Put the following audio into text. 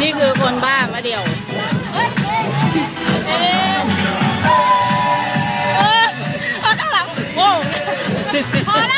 นี่คือคนบ้ามะเดี่ยวข้พอแล้ว